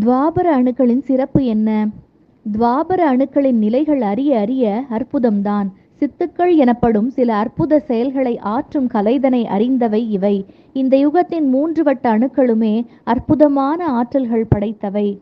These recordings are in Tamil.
துவாபர அணுக்களின் சிறப்பு என்ன? துவாபர அணுக்களின் நிலைகள் அறிய அறிய அற்புதம்தான். சித்துக்கள் எனப்படும் சில அற்புத செயல்களை ஆற்றும் கலைதனை அறிந்தவை இவை. இந்த யுகத்தின் மூன்று வட்ட அணுக்களுமே அற்புதமான ஆற்றல்கள் படைத்தவை.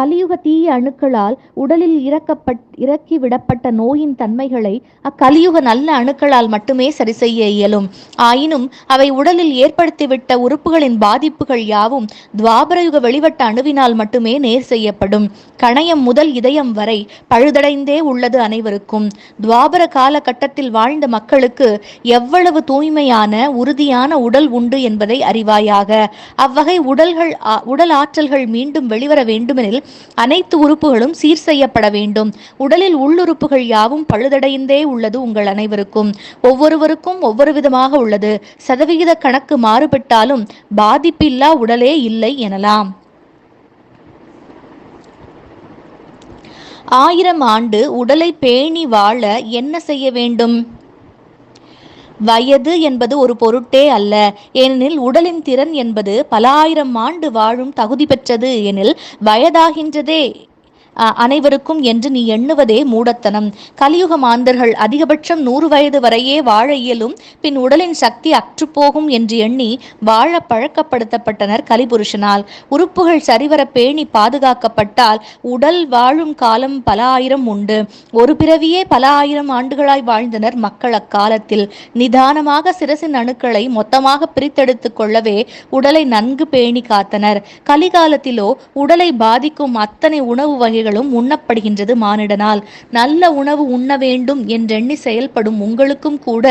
கலியுக தீய அணுக்களால் உடலில் இறக்கப்பட் இறக்கிவிடப்பட்ட நோயின் தன்மைகளை அக்கலியுக நல்ல அணுக்களால் மட்டுமே சரி செய்ய இயலும். ஆயினும் அவை உடலில் ஏற்படுத்திவிட்ட உறுப்புகளின் பாதிப்புகள் யாவும் துவாபரயுக வெளிவட்ட அணுவினால் மட்டுமே நேர் செய்யப்படும். கணையம் முதல் இதயம் வரை பழுதடைந்தே உள்ளது அனைவருக்கும். துவாபர காலகட்டத்தில் வாழ்ந்த மக்களுக்கு எவ்வளவு தூய்மையான உறுதியான உடல் உண்டு என்பதை அறிவாயாக. அவ்வகை உடல்கள் ஆ- உடல் ஆற்றல்கள் மீண்டும் வெளிவர வேண்டுமெனில் அனைத்து உறுப்புகளும் சீர் செய்யப்பட வேண்டும். உடலில் உள்ளுறுப்புகள் யாவும் பழுதடைந்தே உள்ளது உங்கள் அனைவருக்கும். ஒவ்வொருவருக்கும் ஒவ்வொரு விதமாக உள்ளது. சதவிகித கணக்கு மாறுபட்டாலும் பாதிப்பில்லா உடலே இல்லை எனலாம். ஆயிரம் ஆண்டு உடலை பேணி வாழ என்ன செய்ய வேண்டும்? வயது என்பது ஒரு பொருட்டே அல்ல. ஏனெனில் உடலின் திறன் என்பது பல ஆயிரம் ஆண்டு வாழும் தகுதி பெற்றது. எனில் வயதாகின்றதே அனைவருக்கும் என்று நீ எண்ணுவதே மூடத்தனம். கலியுக மாந்தர்கள் அதிகபட்சம் நூறு வயது வரையே வாழ இயலும். பின் உடலின் சக்தி அற்றுப்போகும் என்று எண்ணி வாழ பழக்கப்படுத்தப்பட்டனர் கலிபுருஷனால். உறுப்புகள் சரிவர பேணி பாதுகாக்கப்பட்டால் உடல் வாழும் காலம் பல ஆயிரம் உண்டு. ஒரு பிறவியே பல ஆயிரம் ஆண்டுகளாய் வாழ்ந்தனர் மக்கள் அக்காலத்தில். நிதானமாக சிரசின் அணுக்களை மொத்தமாக பிரித்தெடுத்துக் கொள்ளவே உடலை நன்கு பேணி காத்தனர். கலிகாலத்திலோ உடலை பாதிக்கும் அத்தனை உணவு வகைகள் உணவுகளும் உண்ணப்படுகின்றது மானிடனால். நல்ல உணவு உண்ண வேண்டும் என்றெண்ணி செயல்படும் உங்களுக்கும் கூட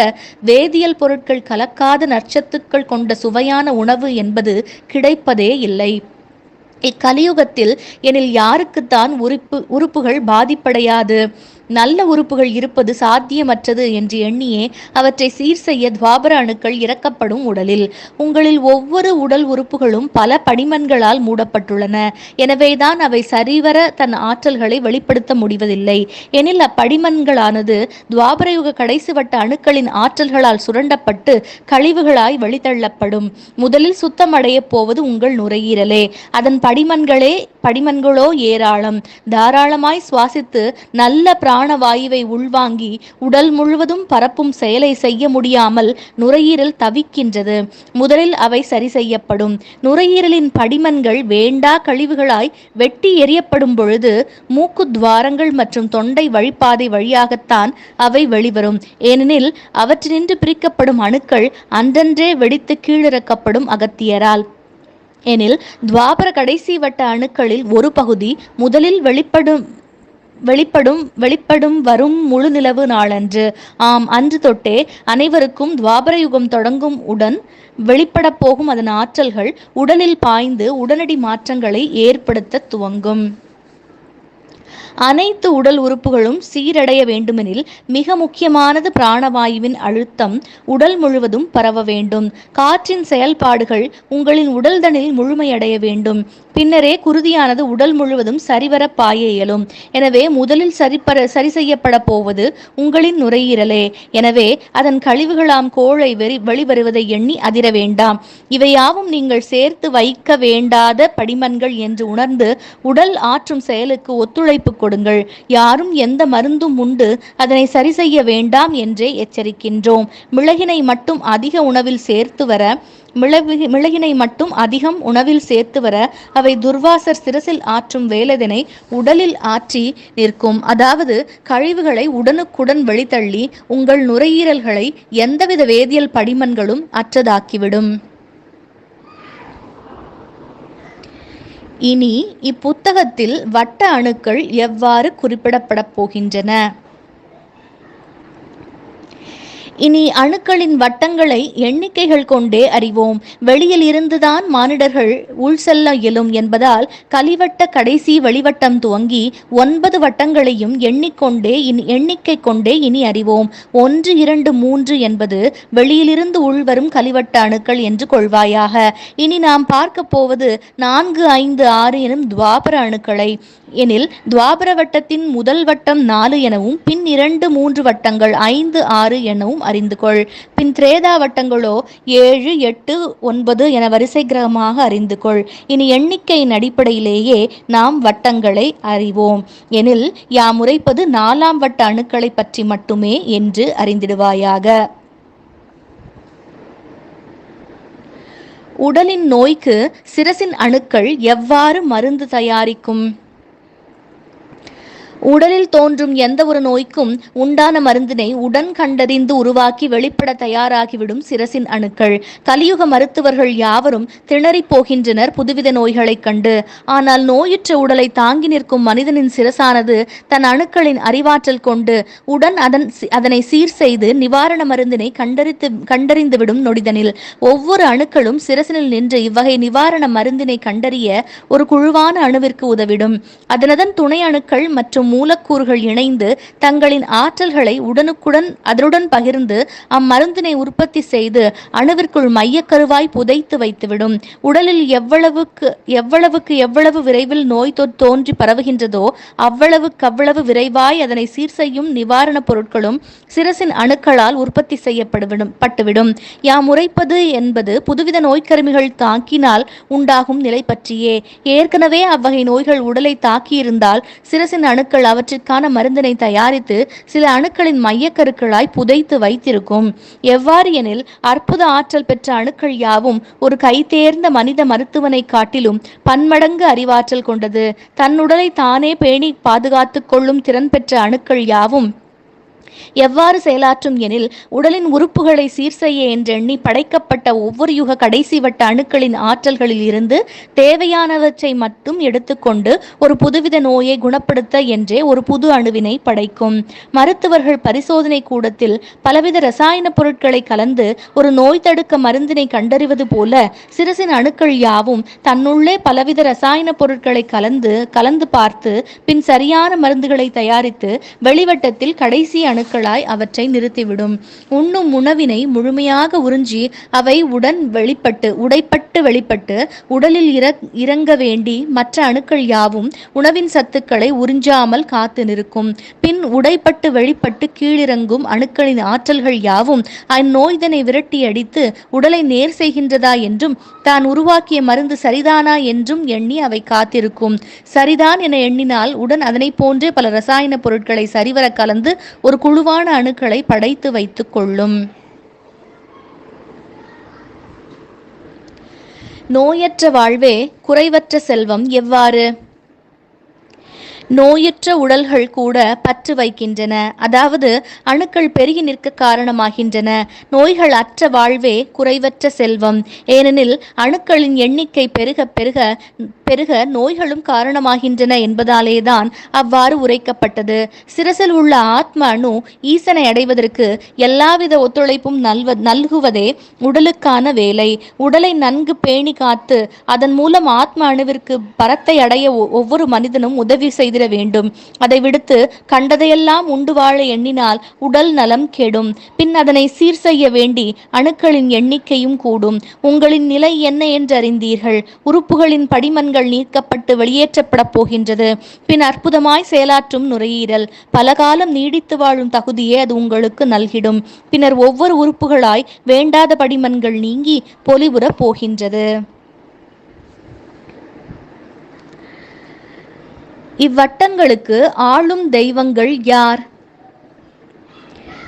வேதியியல் பொருட்கள் கலக்காத நற்சத்துக்கள் கொண்ட சுவையான உணவு என்பது கிடைப்பதே இல்லை. இக்கலியுகத்தில் எனில் யாருக்குத்தான் உறுப்பு உறுப்புகள் பாதிப்படையாது. நல்ல உறுப்புகள் இருப்பது சாத்தியமற்றது என்று எண்ணியே அவற்றை சீர் செய்ய துவாபர அணுக்கள் இறக்கப்படும் உடலில். உங்களில் ஒவ்வொரு உடல் உறுப்புகளும் பல படிமன்களால் மூடப்பட்டுள்ளன. எனவேதான் அவை சரிவர தன் ஆற்றல்களை வெளிப்படுத்த முடிவதில்லை. எனில் அப்படிமன்களானது துவாபரயுக கடைசி வட்ட அணுக்களின் ஆற்றல்களால் சுரண்டப்பட்டு கழிவுகளாய் வெளித்தள்ளப்படும் முதலில் சுத்தமடையப் போவது உங்கள் நுரையீரலே. அதன் படிமன்களே படிமன்களோ ஏராளம். தாராளமாய் சுவாசித்து நல்ல பிராணவாயுவை உள்வாங்கி உடல் முழுவதும் பரப்பும் செயலை செய்ய முடியாமல் நுரையீரல் தவிக்கின்றது. முதலில் அவை சரி செய்யப்படும். நுரையீரலின் படிமன்கள் வேண்டா கழிவுகளாய் வெட்டி எறியப்படும் பொழுது மூக்கு துவாரங்கள் மற்றும் தொண்டை வழிப்பாதை வழியாகத்தான் அவை வெளிவரும். ஏனெனில் அவற்றினின்று பிரிக்கப்படும் அணுக்கள் அன்றன்றே வெடித்து கீழிறக்கப்படும் அகத்தியரால். எனில் துவாபர கடைசி வட்ட அணுக்களில் ஒரு பகுதி முதலில் வெளிப்படும் வெளிப்படும் வெளிப்படும் வரும் முழு நிலவு நாளன்று. ஆம் அன்று தொட்டே அனைவருக்கும் துவாபர யுகம் தொடங்கும் உடன் வெளிப்படப் போகும் அதன் ஆற்றல்கள் உடலில் பாய்ந்து உடனடி மாற்றங்களை ஏற்படுத்த துவங்கும். அனைத்து உடல் உறுப்புகளும் சீரடைய வேண்டுமெனில் மிக முக்கியமானது பிராணவாயுவின் அழுத்தம் உடல் முழுவதும் பரவ வேண்டும். காற்றின் செயல்பாடுகள் உங்களின் உடல்தனில் முழுமையடைய வேண்டும். பின்னரே குருதியானது உடல் முழுவதும் சரிவர பாய இயலும். எனவே முதலில் சரிப்பட சரி செய்யப்பட போவது உங்களின் நுரையீரலே. எனவே அதன் கழிவுகளாம் கோழை வெறி வெளிவருவதை எண்ணி அதிர வேண்டாம். இவையாவும் நீங்கள் சேர்த்து வைக்க வேண்டாத படிமன்கள் என்று உணர்ந்து உடல் ஆற்றும் செயலுக்கு ஒத்துழைப்பு கொடுங்கள். யாரும் எந்த மருந்தும் உண்டு அதனை சரி செய்ய வேண்டாம் என்றே எச்சரிக்கின்றோம். மிளகினை மட்டும் அதிக உணவில் சேர்த்து வர மிளகு மிளகினை மட்டும் அதிகம் உணவில் சேர்த்து வர அவை துர்வாசர் சிரசில் ஆற்றும் வேலைதனை உடலில் ஆற்றி நிற்கும். அதாவது கழிவுகளை உடனுக்குடன் வெளித்தள்ளி உங்கள் நுரையீரல்களை எந்தவித வேதியியல் படிமன்களும் அற்றதாக்கிவிடும். இனி இப்புத்தகத்தில் வட்ட அணுக்கள் எவ்வாறு குறிப்பிடப்படப் போகின்றன? இனி அணுக்களின் வட்டங்களை எண்ணிக்கைகள் கொண்டே அறிவோம். வெளியில் இருந்துதான் மானிடர்கள் உள் செல்ல இயலும் என்பதால் கலிவட்ட கடைசி வெளிவட்டம் துவங்கி ஒன்பது வட்டங்களையும் எண்ணிக்கொண்டே இனி எண்ணிக்கை கொண்டே இனி அறிவோம். ஒன்று இரண்டு மூன்று என்பது வெளியிலிருந்து உள்வரும் கலிவட்ட அணுக்கள் என்று கொள்வாயாக. இனி நாம் பார்க்க போவது நான்கு ஐந்து ஆறு எனும் துவாபர அணுக்களை. எனில் துவாபர வட்டத்தின் முதல் வட்டம் நாலு எனவும் பின் இரண்டு மூன்று வட்டங்கள் ஐந்து ஆறு எனவும் அறிந்து கொள் பின் திரேதா வட்டங்களோ ஏழு எட்டு ஒன்பது என வரிசை கிரகமாக அறிந்து கொள் இனி எண்ணிக்கையின் அடிப்படையிலேயே நாம் வட்டங்களை அறிவோம். எனில் யாம் உரைப்பது நாலாம் வட்ட அணுக்களை பற்றி மட்டுமே என்று அறிந்திடுவாயாக. உடலின் நோய்க்கு சிரசின் அணுக்கள் எவ்வாறு மருந்து தயாரிக்கும்? உடலில் தோன்றும் எந்த ஒரு நோய்க்கும் உண்டான மருந்தினை உடன் கண்டறிந்து உருவாக்கி வெளிப்பட தயாராகிவிடும் சிரசின் அணுக்கள். கலியுக மருத்துவர்கள் யாவரும் திணறிப் போகின்றனர் புதுவித நோய்களைக் கண்டு. ஆனால் நோயுற்ற உடலை தாங்கி நிற்கும் மனிதனின் சிரசானது தன் அணுக்களின் அறிவாற்றல் கொண்டு உடன் அதன் அதனை சீர் செய்து நிவாரண மருந்தினை கண்டறித்து கண்டறிந்துவிடும் நொடிதனில். ஒவ்வொரு அணுக்களும் சிரசினில் நின்று இவ்வகை நிவாரண மருந்தினை கண்டறிய ஒரு குழுவான அணுவிற்கு உதவிடும். அதனதன் துணை அணுக்கள் மற்றும் மூலக்கூறுகள் இணைந்து தங்களின் ஆற்றல்களை உடனுக்குடன் அதனுடன் பகிர்ந்து அம்மருந்தினை உற்பத்தி செய்து அணுவிற்குள் மையக்கருவாய் புதைத்து வைத்துவிடும். உடலில் எவ்வளவுக்கு எவ்வளவுக்கு எவ்வளவு விரைவில் நோய் தோன்றி பரவுகின்றதோ அவ்வளவுக்கு அவ்வளவு விரைவாய் அதனை சீர் செய்யும் நிவாரணப் பொருட்களும் சிரசின் அணுக்களால் உற்பத்தி செய்யப்படுவிடும் பட்டுவிடும். யாம் உரைப்பது என்பது புதுவித நோய்க்கருமிகள் தாக்கினால் உண்டாகும் நிலை பற்றியே. ஏற்கனவே அவ்வகை நோய்கள் உடலை தாக்கியிருந்தால் சிரசின் அணுக்கள் அணுக்கள் அவற்றிற்கான மருந்தினை தயாரித்து சில அணுக்களின் மையக்கருக்களாய் புதைத்து வைத்திருக்கும். எவ்வாறு எனில் அற்புத ஆற்றல் பெற்ற அணுக்கள் யாவும் ஒரு கைதேர்ந்த மனித மருத்துவனை காட்டிலும் பன்மடங்கு அறிவாற்றல் கொண்டது. தன்னுடலை தானே பேணி பாதுகாத்துக் கொள்ளும் திறன் பெற்ற அணுக்கள் யாவும் எவ்வாறு செயலாற்றும் எனில் உடலின் உறுப்புகளை சீர் செய்ய என்றெண்ணி படைக்கப்பட்ட ஒவ்வொரு யுக கடைசி வட்ட அணுக்களின் ஆற்றல்களில் இருந்து தேவையானவற்றை மட்டும் எடுத்துக்கொண்டு ஒரு புதுவித நோயை குணப்படுத்த என்றே ஒரு புது அணுவினை படைக்கும். மருத்துவர்கள் பரிசோதனை கூடத்தில் பலவித ரசாயன பொருட்களை கலந்து ஒரு நோய் தடுக்க மருந்தினை கண்டறிவது போல சிறுசின் அணுக்கள் யாவும் தன்னுள்ளே பலவித ரசாயன பொருட்களை கலந்து கலந்து பார்த்து பின் சரியான மருந்துகளை தயாரித்து வெளிவட்டத்தில் கடைசி அணுக்கள் நாட்களாய் அவற்றை நிறுத்திவிடும். உண்ணும் உணவினை முழுமையாக உறிஞ்சி அவை உடன் வெளிப்பட்டு உடைப்பட்டு வெளிப்பட்டு உடலில் இறங்க வேண்டி மற்ற அணுக்கள் யாவும் உணவின் சத்துக்களை உறிஞ்சாமல் காத்து நிற்கும். பின் உடைப்பட்டு வெளிப்பட்டு கீழிறங்கும் அணுக்களின் ஆற்றல்கள் யாவும் அந்நோய்தனை விரட்டி அடித்து உடலை நேர் செய்கின்றதா என்றும் தான் உருவாக்கிய மருந்து சரிதானா என்றும் எண்ணி அவை காத்திருக்கும். சரிதான் என எண்ணினால் உடன் அதனை போன்றே பல ரசாயன பொருட்களை சரிவர கலந்து ஒரு குழுவான அணுக்களை படைத்து வைத்துக் கொள்ளும். நோயற்ற வாழ்வே குறைவற்ற செல்வம் எவ்வாறு? நோயற்ற உடல்கள் கூட பற்று வைக்கின்றன. அதாவது அணுக்கள் பெருகி நிற்க காரணமாகின்றன. நோய்கள் அற்ற வாழ்வே குறைவற்ற செல்வம். ஏனெனில் அணுக்களின் எண்ணிக்கை பெருக பெருக பெருக நோய்களும் காரணமாகின்றன என்பதாலேதான் அவ்வாறு உரைக்கப்பட்டது. சிரசில் உள்ள ஆத்ம அணு ஈசனை அடைவதற்கு எல்லாவித ஒத்துழைப்பும் நல்வ நல்குவதே உடலுக்கான வேலை. உடலை நன்கு பேணி காத்து அதன் மூலம் ஆத்ம அணுவிற்கு பரத்தை அடைய ஒவ்வொரு மனிதனும் உதவி செய்து செய்திட வேண்டும். அதை விடுத்து கண்டதையெல்லாம் உண்டு வாழ எண்ணினால் உடல் நலம் கெடும். பின் அதனை சீர் செய்ய வேண்டி அணுக்களின் எண்ணிக்கையும் கூடும். உங்களின் நிலை என்ன என்று அறிந்தீர்கள் உறுப்புகளின் படிமன்கள் நீக்கப்பட்டு வெளியேற்றப்பட போகின்றது. பின் அற்புதமாய் செயலாற்றும் நுரையீரல். பல காலம் நீடித்து வாழும் தகுதியே அது உங்களுக்கு நல்கிடும். பின்னர் ஒவ்வொரு உறுப்புகளாய் வேண்டாத படிமன்கள் நீங்கி பொலிவுற போகின்றது. இவ்வட்டங்களுக்கு ஆளும் தெய்வங்கள் யார்?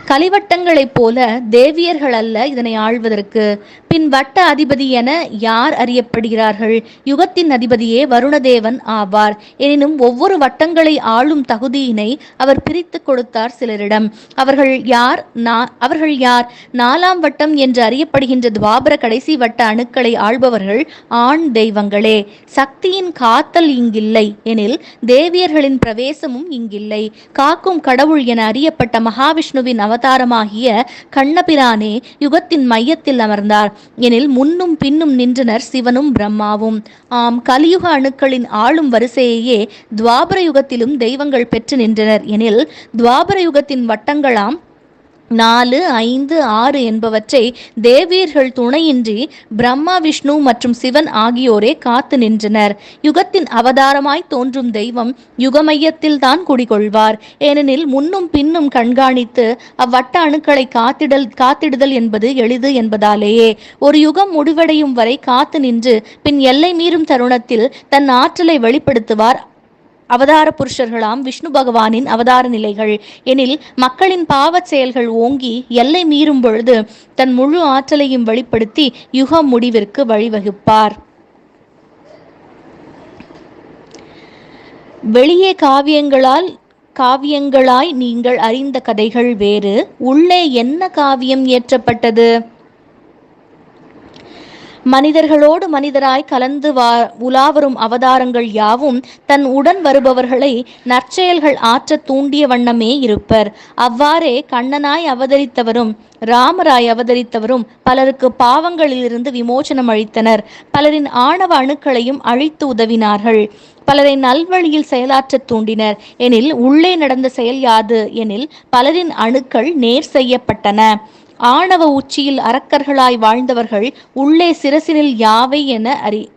கலிவட்டங்களைப் போல தேவியர்கள் அல்ல இதனை ஆழ்வதற்கு பின் வட்ட அதிபதி என யார் அறியப்படுகிறார்கள்? யுகத்தின் அதிபதியே வருணதேவன் ஆவார். எனினும் ஒவ்வொரு வட்டங்களை ஆளும் தகுதியினை அவர் பிரித்து கொடுத்தார் சிலரிடம். அவர்கள் யார்? அவர்கள் யார்? நாலாம் வட்டம் என்று அறியப்படுகின்ற துவாபர கடைசி வட்ட அணுக்களை ஆள்பவர்கள் ஆண் தெய்வங்களே. சக்தியின் காத்தல் இங்கில்லை. எனில் தேவியர்களின் பிரவேசமும் இங்கில்லை. காக்கும் கடவுள் என அறியப்பட்ட மகாவிஷ்ணுவின் அவதாரமாகிய கண்ணபிரானே யுகத்தின் மையத்தில் அமர்ந்தார். எனில் முன்னும் பின்னும் நின்றனர் சிவனும் பிரம்மாவும். ஆம் கலியுக அணுக்களின் ஆளும் வரிசையையே துவாபர யுகத்திலும் தெய்வங்கள் பெற்று நின்றனர். எனில் துவாபர யுகத்தின் வட்டங்களாம் நாலு ஐந்து ஆறு என்பவற்றை தேவியர்கள் துணையின்றி பிரம்மா விஷ்ணு மற்றும் சிவன் ஆகியோரே காத்து நின்றனர். யுகத்தின் அவதாரமாய் தோன்றும் தெய்வம் யுகமையத்தில் தான் குடிகொள்வார். ஏனெனில் முன்னும் பின்னும் கண்காணித்து அவ்வட்ட அணுக்களை காத்திடல் காத்திடுதல் என்பது எளிது என்பதாலேயே. ஒரு யுகம் முடிவடையும் வரை காத்து நின்று பின் எல்லை மீறும் தருணத்தில் தன் ஆற்றலை வெளிப்படுத்துவார். அவதார புருஷர்களாம் விஷ்ணு பகவானின் அவதார நிலைகள். எனில் மக்களின் பாவச் செயல்கள் ஓங்கி எல்லை மீறும் பொழுது தன் முழு ஆற்றலையும் வெளிப்படுத்தி யுக முடிவிற்கு வழிவகுப்பார். வெளியே காவியங்களால் காவியங்களாய் நீங்கள் அறிந்த கதைகள் வேறு. உள்ளே என்ன காவியம் ஏற்றப்பட்டது? மனிதர்களோடு மனிதராய் கலந்து வா உலாவரும் அவதாரங்கள் யாவும் தன் உடன் வருபவர்களை நற்செயல்கள் ஆற்ற தூண்டிய வண்ணமே இருப்பர். அவ்வாறே கண்ணனாய் அவதரித்தவரும் ராமராய் அவதரித்தவரும் பலருக்கு பாவங்களிலிருந்து விமோசனம் அளித்தனர். பலரின் ஆணவ அணுக்களையும் அழித்து உதவினார்கள். பலரை நல்வழியில் செயலாற்ற தூண்டினர். எனில் உள்ளே நடந்த செயல் யாது? எனில் பலரின் அணுக்கள் நேர் செய்யப்பட்டன. ஆணவ உச்சியில் அரக்கர்களாய் வாழ்ந்தவர்கள் உள்ளே சிரசினில் யாவை என அறி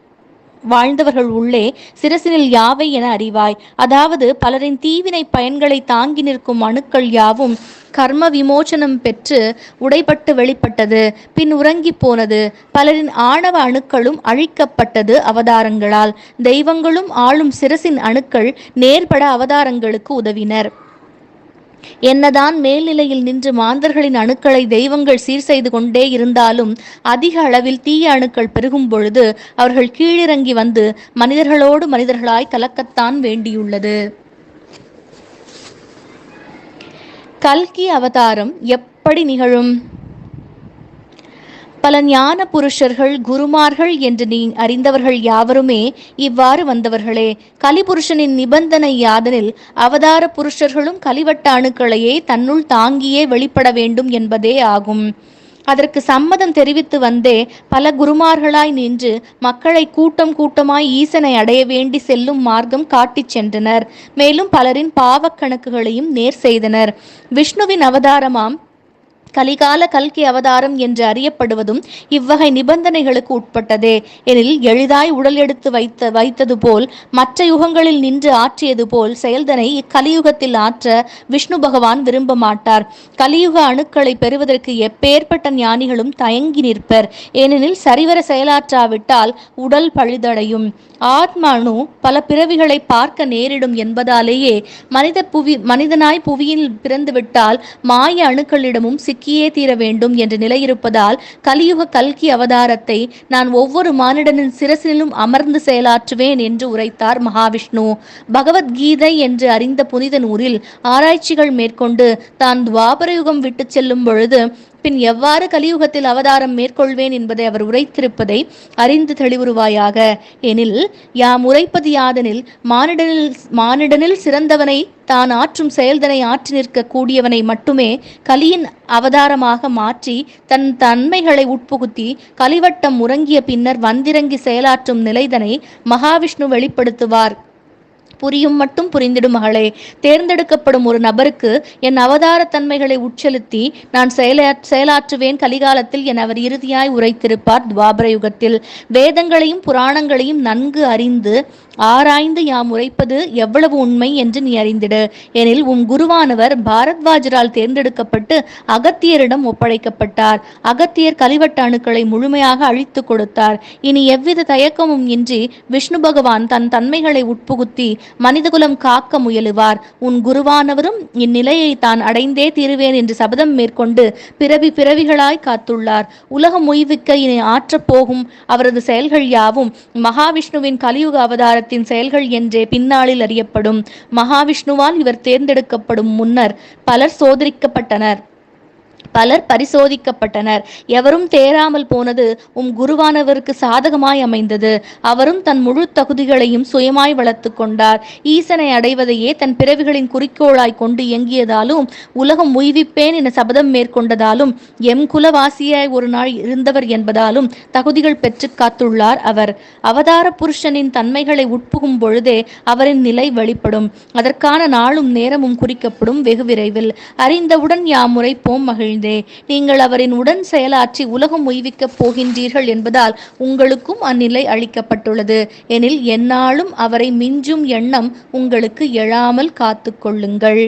வாழ்ந்தவர்கள் உள்ளே சிரசினில் யாவை என அறிவாய். அதாவது பலரின் தீவினை பயன்களை தாங்கி நிற்கும் அணுக்கள் யாவும் கர்ம விமோசனம் பெற்று உடைப்பட்டு வெளிப்பட்டது பின் உறங்கி போனது. பலரின் ஆணவ அணுக்களும் அழிக்கப்பட்டது அவதாரங்களால். தெய்வங்களும் ஆளும் சிரசின் அணுக்கள் நேர்பட அவதாரங்களுக்கு உதவினர். என்னதான் மேல்நிலையில் நின்று மாந்தர்களின் அணுக்களை தெய்வங்கள் சீர் செய்து கொண்டே இருந்தாலும் அதிக அளவில் தீய அணுக்கள் பெருகும் பொழுது அவர்கள் கீழிறங்கி வந்து மனிதர்களோடு மனிதர்களாய் கலக்கத்தான் வேண்டியுள்ளது. கல்கி அவதாரம் எப்படி நிகழும்? பல ஞான புருஷர்கள் குருமார்கள் என்று நீ அறிந்தவர்கள் யாவருமே இவ்வாறு வந்தவர்களே. கலிபுருஷனின் நிபந்தனை யாதனில் அவதார புருஷர்களும் கலிவட்ட அணுக்களையே தன்னுள் தாங்கியே வெளிப்பட வேண்டும் என்பதே ஆகும். அதற்கு சம்மதம் தெரிவித்து வந்தே பல குருமார்களாய் நின்று மக்களை கூட்டம் கூட்டமாய் ஈசனை அடைய வேண்டி செல்லும் மார்க்கம் காட்டிச் சென்றனர். மேலும் பலரின் பாவக் கணக்குகளையும் நேர் செய்தனர். விஷ்ணுவின் அவதாரமாம் கலிகால கல்கி அவதாரம் என்று அறியப்படுவதும் இவ்வகை நிபந்தனைகளுக்கு உட்பட்டதே. எனில் எளிதாய் உடல் எடுத்து வைத்த வைத்தது போல் மற்ற யுகங்களில் நின்று ஆற்றியது போல் செயல்தனை இக்கலியுகத்தில் ஆற்ற விஷ்ணு பகவான் விரும்ப மாட்டார். கலியுக அணுக்களை பெறுவதற்கு எப்பேற்பட்ட ஞானிகளும் தயங்கி நிற்பர். ஏனெனில் சரிவர செயலாற்றாவிட்டால் உடல் பழுதடையும். ஆத்மானு பல பிறவிகளை பார்க்க நேரிடும் என்பதாலேயே மனித புவி மனிதனாய் புவியில் பிறந்துவிட்டால் மாய அணுக்களிடமும் சிக்கியே தீர வேண்டும் என்ற நிலை இருப்பதால் கலியுக கல்கி அவதாரத்தை நான் ஒவ்வொரு மானிடனின் சிரசிலும் அமர்ந்து செயலாற்றுவேன் என்று உரைத்தார் மகாவிஷ்ணு. பகவத்கீதை என்று அறிந்த புனித நூறில் ஆராய்ச்சிகள் மேற்கொண்டு தான் துவாபரயுகம் விட்டு செல்லும் பொழுது பின் எவ்வாறு கலியுகத்தில் அவதாரம் மேற்கொள்வேன் என்பதை அவர் உரைத்திருப்பதை அறிந்து தெளிவுருவாயாக எனில் யாம் உரைப்பது யாதெனில் மானிடனில் மானிடனில் சிறந்தவனை தான் ஆற்றும் செயல்தனை ஆற்றி நிற்க கூடியவனை மட்டுமே கலியின் அவதாரமாக மாற்றி தன் தன்மைகளை உட்புகுத்தி கலிவட்டம் உறங்கிய பின்னர் வந்திறங்கி செயலாற்றும் நிலைதனை மகாவிஷ்ணு வெளிப்படுத்துவார். புரியும் மட்டும் புரிந்திடும் மகளே. தேர்ந்தெடுக்கப்படும் ஒரு நபருக்கு என் அவதார தன்மைகளை உட்செலுத்தி நான் செயலா செயலாற்றுவேன் கலிகாலத்தில் என் அவர் இறுதியாய் உரைத்திருப்பார் துவாபர யுகத்தில். வேதங்களையும் புராணங்களையும் நன்கு அறிந்து ஆராய்ந்து யாம் உரைப்பது எவ்வளவு உண்மை என்று நீ அறிந்திடு. எனில் உம் குருவானவர் பாரத்வாஜரால் தேர்ந்தெடுக்கப்பட்டு அகத்தியரிடம் ஒப்படைக்கப்பட்டார். அகத்தியர் கலிவட்ட அணுக்களை முழுமையாக அழித்து கொடுத்தார். இனி எவ்வித தயக்கமும் இன்றி விஷ்ணு பகவான் தன் தன்மைகளை உட்புகுத்தி மனிதகுலம் காக்க முயலுவார். உன் குருவானவரும் இந்நிலையை தான் அடைந்தே தீருவேன் என்று சபதம் மேற்கொண்டு பிறவி பிறவிகளாய் காத்துள்ளார். உலகம் உய்விக்க இனி ஆற்றப்போகும் அவரது செயல்கள் யாவும் மகாவிஷ்ணுவின் கலியுக அவதாரத்தின் செயல்கள் என்றே பின்னாளில் அறியப்படும். மகாவிஷ்ணுவால் இவர் தேர்ந்தெடுக்கப்படும் முன்னர் பலர் சோதரிக்கப்பட்டனர். பலர் பரிசோதிக்கப்பட்டனர். எவரும் தேராமல் போனது உம் குருவானவருக்கு சாதகமாய் அமைந்தது. அவரும் தன் முழு தகுதிகளையும் சுயமாய் வளர்த்து கொண்டார். ஈசனை அடைவதையே தன் பிறவிகளின் குறிக்கோளாய் கொண்டு இயங்கியதாலும் உலகம் உய்விப்பேன் என சபதம் மேற்கொண்டதாலும் எம் குலவாசியாய் ஒரு நாள் இருந்தவர் என்பதாலும் தகுதிகள் பெற்று காத்துள்ளார் அவர். அவதார புருஷனின் தன்மைகளை உட்புகும் பொழுதே அவரின் நிலை வெளிப்படும். அதற்கான நாளும் நேரமும் குறிக்கப்படும் வெகு விரைவில். அறிந்தவுடன் போம் மகிழ் மகிழ்ந்தே நீங்கள் அவரின் உடன் செயலாற்றி உலகம் உய்விக்கப் போகின்றீர்கள் என்பதால் உங்களுக்கும் அந்நிலை அளிக்கப்பட்டுள்ளது. எனில் எந்நாளும் அவரை மிஞ்சும் எண்ணம் உங்களுக்கு எழாமல் காத்து கொள்ளுங்கள்.